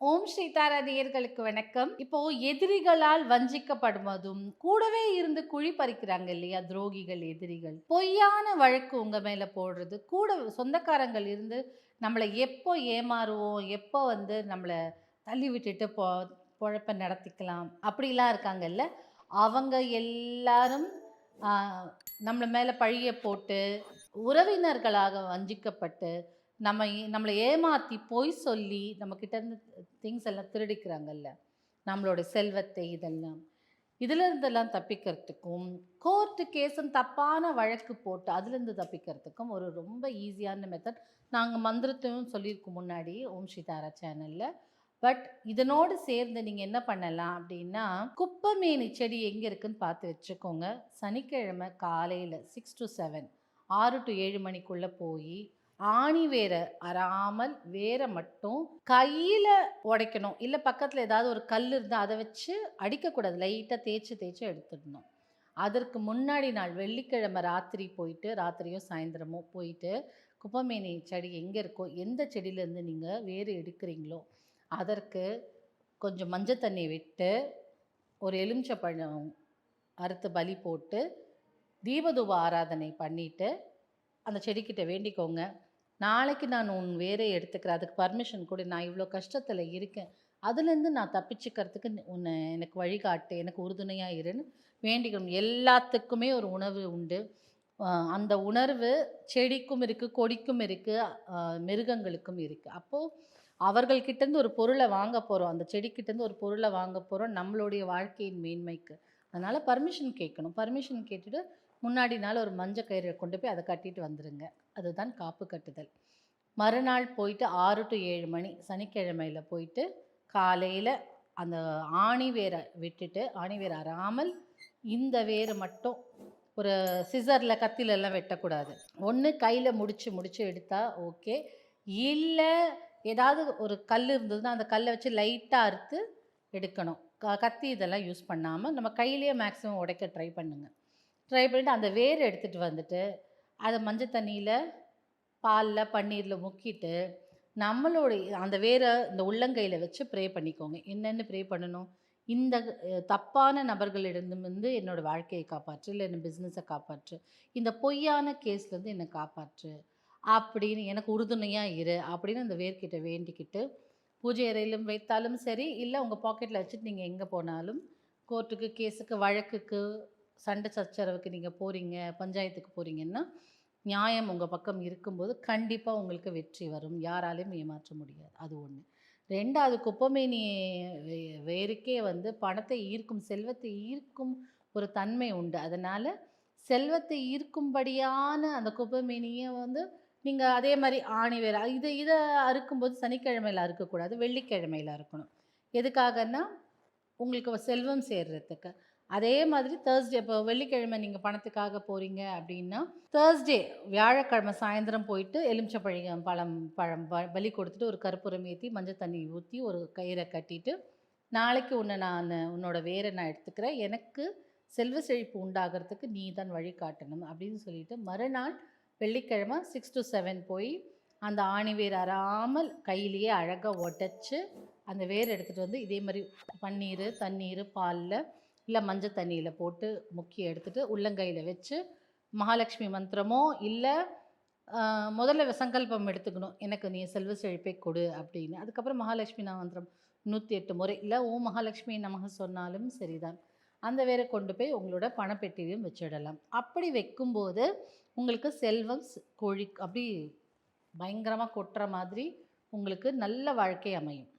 ஓம் ஸ்ரீ வணக்கம். இப்போ எதிரிகளால் வஞ்சிக்கப்படுவதும் கூடவே இருந்து குழி பறிக்கிறாங்க இல்லையா? துரோகிகள் எதிரிகள். பொய்யான வழக்கு உங்க மேல போடுறது கூட சொந்தக்காரங்கள் இருந்து நம்மளை எப்போ ஏமாறுவோம்? எப்போ வந்து நம்மளை தள்ளி விட்டுட்டு பொ பொழப்ப நடத்திக்கலாம்? அப்படிலாம் இருக்காங்கல்ல? அவங்க எல்லாரும் நம்மளை மேலே பழிய போட்டு உறவினர்களாக வஞ்சிக்கப்பட்டு நம்ம நம்மளை ஏமாற்றி பொய் சொல்லி நம்ம இருந்து திங்ஸ் எல்லாம் திருடிக்கிறாங்கல்ல. நம்மளோட செல்வத்தை இதெல்லாம். இதிலிருந்தெல்லாம் தப்பிக்கிறதுக்கும் கோர்ட்டு கேஸும் தப்பான வழக்கு போட்டு அதுலேருந்து தப்பிக்கிறதுக்கும் ஒரு ரொம்ப ஈஸியான மெத்தட் நாங்கள் மந்திரத்தையும் சொல்லியிருக்கோம் முன்னாடி ஓம் ஸ்ரீ சேனலில் பட் இதனோடு சேர்ந்து நீங்கள் என்ன பண்ணலாம் அப்படின்னா குப்பமேனி செடி எங்கே இருக்குன்னு பார்த்து வச்சுக்கோங்க. சனிக்கிழமை காலையில் சிக்ஸ் டு செவன் ஆறு டு ஏழு மணிக்குள்ளே போய் ஆணி வேற அறாமல் வேற மட்டும் கையில் உடைக்கணும். இல்லை பக்கத்தில் ஏதாவது ஒரு கல் இருந்தால் அதை வச்சு அடிக்கக்கூடாது. லைட்டாக தேய்ச்சி தேய்ச்சி எடுத்துடணும். அதற்கு முன்னாடி நாள் வெள்ளிக்கிழமை ராத்திரி போயிட்டு ராத்திரியோ சாயந்தரமோ போயிட்டு குப்பமேனி செடி எங்கே இருக்கோ எந்த செடியிலேருந்து நீங்கள் வேறு எடுக்கிறீங்களோ அதற்கு கொஞ்சம் மஞ்சள் தண்ணி விட்டு ஒரு எலுமிச்சப்பழம் அறுத்து பலி போட்டு தீபதூப ஆராதனை பண்ணிவிட்டு அந்த செடிக்கிட்ட வேண்டிக்கோங்க. நாளைக்கு நான் உன் வேரை எடுத்துக்கிறேன். அதுக்கு பர்மிஷன் கொடு. நான் இவ்வளோ கஷ்டத்தில் இருக்கேன். அதுலேருந்து நான் தப்பிச்சுக்கிறதுக்கு உன்னை எனக்கு வழிகாட்டு. எனக்கு உறுதுணையாக இருன்னு வேண்டிக்கணும். எல்லாத்துக்குமே ஒரு உணவு உண்டு. அந்த உணர்வு செடிக்கும் இருக்குது கொடிக்கும் இருக்குது மிருகங்களுக்கும் இருக்குது அப்போது அவர்கள்கிட்டேருந்து ஒரு பொருளை வாங்க போகிறோம் அந்த செடிக்கிட்டேருந்து ஒரு பொருளை வாங்க போகிறோம் நம்மளுடைய வாழ்க்கையின் மேன்மைக்கு. அதனால் பர்மிஷன் கேட்கணும். பர்மிஷன் கேட்டுட்டு முன்னாடி நாள் ஒரு மஞ்சள் கயிறை கொண்டு போய் அதை கட்டிட்டு வந்துடுங்க அதுதான் காப்பு கட்டுதல். மறுநாள் போயிட்டு ஆறு டு ஏழு மணி சனிக்கிழமையில் போயிட்டு காலையில் அந்த ஆணி வேரை விட்டுட்டு ஆணி வேர் அறாமல் இந்த வேரை மட்டும் ஒரு சிசரில் கத்திலெல்லாம் வெட்டக்கூடாது. ஒன்று கையில் முடிச்சு முடிச்சு எடுத்தா ஓகே. இல்லை ஏதாவது ஒரு கல் இருந்ததுன்னா அந்த கல்லை வச்சு லைட்டாக அறுத்து எடுக்கணும். க கத்தி இதெல்லாம் யூஸ் பண்ணாமல் நம்ம கையிலேயே மேக்ஸிமம் உடைக்க ட்ரை பண்ணுங்கள் ட்ரை பண்ணிவிட்டு அந்த வேர் எடுத்துகிட்டு வந்துட்டு அதை மஞ்சள் தண்ணியில் பாலில் பன்னீரில் முக்கிட்டு நம்மளுடைய அந்த வேரை இந்த உள்ளங்கையில் வச்சு ப்ரே பண்ணிக்கோங்க. என்னென்னு ப்ரே பண்ணணும்? இந்த தப்பான நபர்களிடம் வந்து என்னோடய வாழ்க்கையை காப்பாற்று இல்லை என்ன பிஸ்னஸை காப்பாற்று இந்த பொய்யான கேஸ்லேருந்து என்னை காப்பாற்று அப்படின்னு எனக்கு உறுதுணையாக இரு அப்படின்னு அந்த வேர்கிட்ட வேண்டிக்கிட்டு பூஜை அறையிலும் வைத்தாலும் சரி இல்லை உங்கள் பாக்கெட்டில் வச்சுட்டு நீங்கள் எங்கே போனாலும் கோர்ட்டுக்கு கேஸுக்கு வழக்குக்கு சண்டை சச்சரவுக்கு நீங்கள் போகிறீங்க பஞ்சாயத்துக்கு போகிறீங்கன்னா நியாயம் உங்கள் பக்கம் இருக்கும்போது கண்டிப்பாக உங்களுக்கு வெற்றி வரும். யாராலையும் ஏமாற்ற முடியாது. அது ஒன்று ரெண்டாவது குப்பமேனி வே- வேருக்கே வந்து பணத்தை ஈர்க்கும் செல்வத்தை ஈர்க்கும் ஒரு தன்மை உண்டு. அதனால் செல்வத்தை ஈர்க்கும்படியான அந்த குப்பமேனியை வந்து நீங்கள் அதே மாதிரி ஆணி வேறு இதை இதை அறுக்கும்போது சனிக்கிழமையில் அறுக்கக்கூடாது வெள்ளிக்கிழமையில் அறுக்கணும். எதுக்காகன்னா உங்களுக்கு செல்வம் சேர்றதுக்கு. அதே மாதிரி தேர்ஸ்டே இப்போ வெள்ளிக்கிழமை நீங்கள் பணத்துக்காக போகிறீங்க அப்படின்னா தேர்ஸ்டே வியாழக்கிழமை சாயந்தரம் போயிட்டு எலுமிச்சப்பழம் பழம் பழம் பலி கொடுத்துட்டு ஒரு கருப்புரம் ஏற்றி மஞ்சள் தண்ணி ஊற்றி ஒரு கயிறை கட்டிட்டு நாளைக்கு உன்னை நான் உன்னோட வேரை நான் எடுத்துக்கிறேன். எனக்கு செல்வ செழிப்பு உண்டாகிறதுக்கு நீ தான் வழி காட்டணும் அப்படின்னு சொல்லிட்டு மறுநாள் வெள்ளிக்கிழமை சிக்ஸ் டு செவன் போய் அந்த ஆணி வேர் அறாமல் கையிலேயே அழகாக ஒட்டச்சு அந்த வேர் எடுத்துகிட்டு வந்து இதே மாதிரி பன்னீர் தண்ணீர் பாலில் இல்லை மஞ்சள் தண்ணியில் போட்டு முக்கி எடுத்துகிட்டு உள்ளங்கையில் வச்சு மகாலட்சுமி மந்திரமோ இல்லை முதல்ல சங்கல்பம் எடுத்துக்கணும். எனக்கு நீ செல்வ செழிப்பை கொடு அப்படின்னு. அதுக்கப்புறம் மகாலட்சுமி மந்திரம் நூற்றி எட்டு முறை. இல்லை ஓ மகாலட்சுமி நமக சொன்னாலும் சரிதான். அந்த வேரை கொண்டு போய் உங்களோட பணப்பெட்டியிலையும் வச்சிடலாம். அப்படி வைக்கும்போது உங்களுக்கு செல்வம் கோழி அப்படி பயங்கரமாக கொட்டுற மாதிரி உங்களுக்கு நல்ல வாழ்க்கை அமையும்.